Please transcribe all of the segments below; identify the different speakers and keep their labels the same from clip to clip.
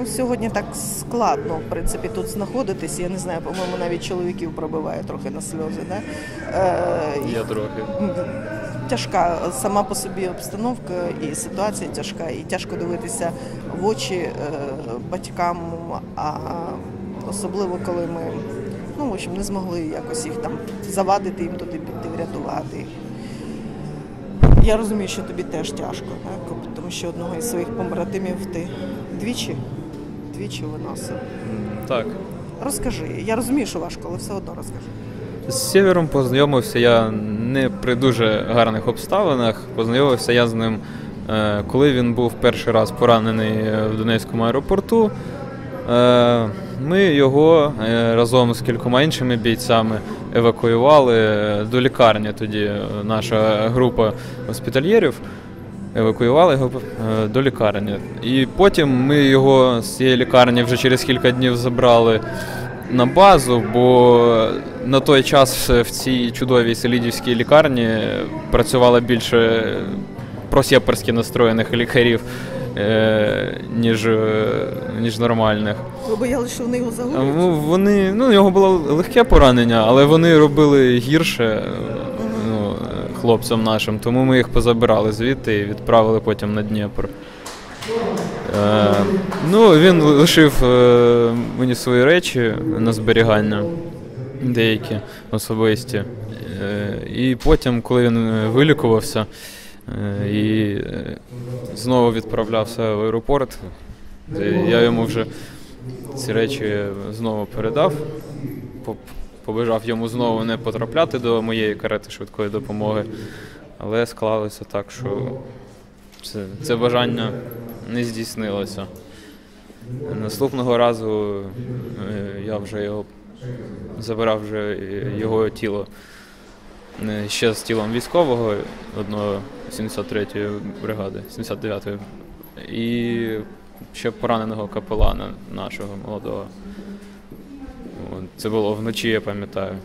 Speaker 1: Ну, сьогодні так складно, в принципі, тут знаходитись. Я не знаю, по-моєму, навіть чоловіків пробиває трохи на сльози. Да? Е,
Speaker 2: Я трохи.
Speaker 1: тяжка сама по собі обстановка і ситуація тяжка, і тяжко дивитися в очі е, батькам, а особливо коли ми ну, в общем, не змогли якось їх там завадити їм туди піти, врятувати. Я розумію, що тобі теж тяжко, так? тому що одного із своїх побратимів ти двічі, двічі виносив.
Speaker 2: Так.
Speaker 1: Розкажи, я розумію, що важко, але все одно розкажи.
Speaker 2: З Сєвером познайомився я не при дуже гарних обставинах. Познайомився я з ним, е, коли він був перший раз поранений е, в Донецькому аеропорту. Е, Ми його разом з кількома іншими бійцями евакуювали до лікарні. Тоді наша група госпітальєрів евакуювали його е, до лікарні. І потім ми його з цієї лікарні вже через кілька днів забрали на базу, бо на той час в цій чудовій селідівській лікарні працювало більше просєперськи настроєних лікарів, е, ніж, е, ніж нормальних.
Speaker 1: Ви боялися, що вони його загублять?
Speaker 2: Ну, вони, ну, у нього було легке поранення, але вони робили гірше хлопцям нашим, тому ми їх позабирали звідти і відправили потім на Дніпро. Е, ну, він лишив е, мені свої речі на зберігання, деякі особисті. Е, і потім, коли він е, вилікувався е, і е, знову відправлявся в аеропорт, я йому вже ці речі знову передав. По- Побажав йому знову не потрапляти до моєї карети швидкої допомоги. Але склалося так, що це, це бажання не здійснилося. Наступного разу е, я вже його забирав вже е, його тіло е, ще з тілом військового одного 73-ї бригади, 79-ї, і ще пораненого капелана нашого молодого. Це було вночі, я пам'ятаю.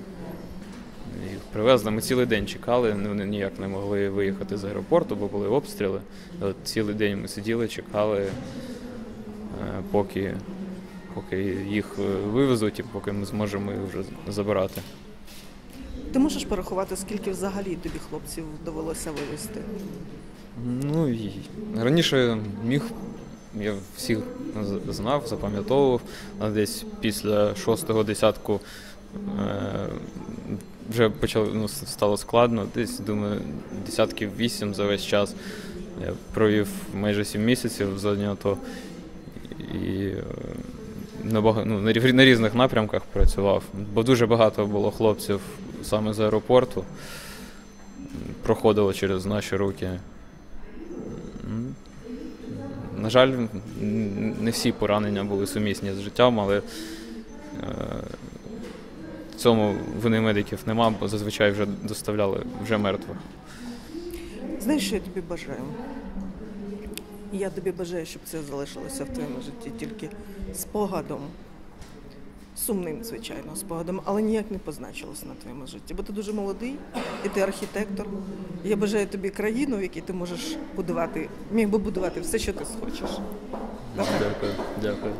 Speaker 2: Їх привезли. Ми цілий день чекали, вони ніяк не могли виїхати з аеропорту, бо були обстріли. От цілий день ми сиділи, чекали, е, поки, поки їх е, вивезуть і поки ми зможемо їх вже забирати.
Speaker 1: Ти можеш порахувати, скільки взагалі тобі хлопців довелося вивезти?
Speaker 2: Ну і раніше міг, я всіх знав, запам'ятовував, а десь після шостого десятку е, вже почало, ну, стало складно. Десь, думаю, десятків вісім за весь час. Я провів майже сім місяців АТО і е, на, бага- ну, на різних напрямках працював, бо дуже багато було хлопців саме з аеропорту. Проходило через наші руки. На жаль, не всі поранення були сумісні з життям, але е, в цьому вини медиків нема, бо зазвичай вже доставляли вже мертвих.
Speaker 1: Знаєш, що я тобі бажаю? Я тобі бажаю, щоб це залишилося в твоєму житті тільки спогадом. Сумним, звичайно, спогадом, але ніяк не позначилось на твоєму житті. Бо ти дуже молодий, і ти архітектор. Я бажаю тобі країну, в якій ти можеш будувати, міг би будувати все, що ти схочеш.
Speaker 2: Дякую, дякую.